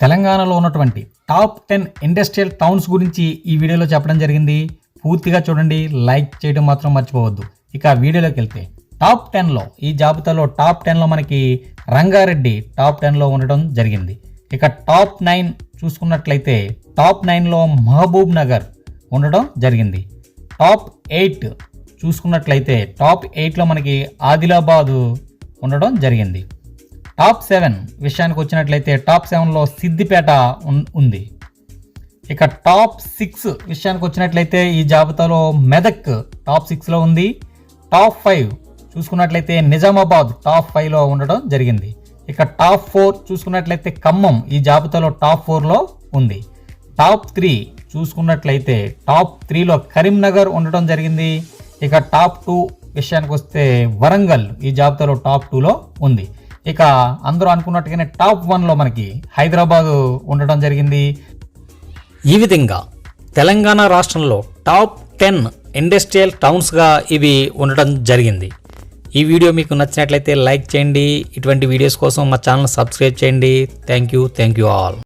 తెలంగాణలో ఉన్నటువంటి top ten industrial towns గురించి ఈ వీడియోలో చెప్పడం జరిగింది. పూర్తిగా చూడండి. లైక్ చేయడం మాత్రం మర్చిపోవద్దు. ఇక వీడియోలోకి వెళ్తే టాప్ టెన్లో ఈ జాబితాలో టాప్ టెన్లో మనకి రంగారెడ్డి టాప్ టెన్లో ఉండడం జరిగింది. ఇక టాప్ నైన్ చూసుకున్నట్లయితే టాప్ నైన్లో మహబూబ్ నగర్ ఉండడం జరిగింది. టాప్ ఎయిట్ చూసుకున్నట్లయితే టాప్ ఎయిట్లో మనకి ఆదిలాబాదు ఉండడం జరిగింది. టాప్ సెవెన్ విషయానికి వచ్చినట్లయితే టాప్ సెవెన్లో సిద్దిపేట ఉన్- ఉంది. ఇక టాప్ సిక్స్ విషయానికి వచ్చినట్లయితే ఈ జాబితాలో మెదక్ టాప్ సిక్స్లో ఉంది. టాప్ ఫైవ్ చూసుకున్నట్లయితే నిజామాబాద్ టాప్ ఫైవ్లో ఉండడం జరిగింది. ఇక టాప్ ఫోర్ చూసుకున్నట్లయితే ఖమ్మం ఈ జాబితాలో టాప్ ఫోర్లో ఉంది. టాప్ త్రీ చూసుకున్నట్లయితే టాప్ త్రీలో కరీంనగర్ ఉండడం జరిగింది. ఇక టాప్ టూ విషయానికి వస్తే వరంగల్ ఈ జాబితాలో టాప్ టూలో ఉంది. ఇక అందరూ అనుకున్నట్టుగానే టాప్ వన్లో మనకి హైదరాబాదు ఉండడం జరిగింది. ఈ విధంగా తెలంగాణ రాష్ట్రంలో టాప్ టెన్ ఇండస్ట్రియల్ టౌన్స్గా ఇవి ఉండడం జరిగింది. ఈ వీడియో మీకు నచ్చినట్లయితే లైక్ చేయండి. ఇటువంటి వీడియోస్ కోసం మా ఛానల్ సబ్స్క్రైబ్ చేయండి. Thank you. Thank you all.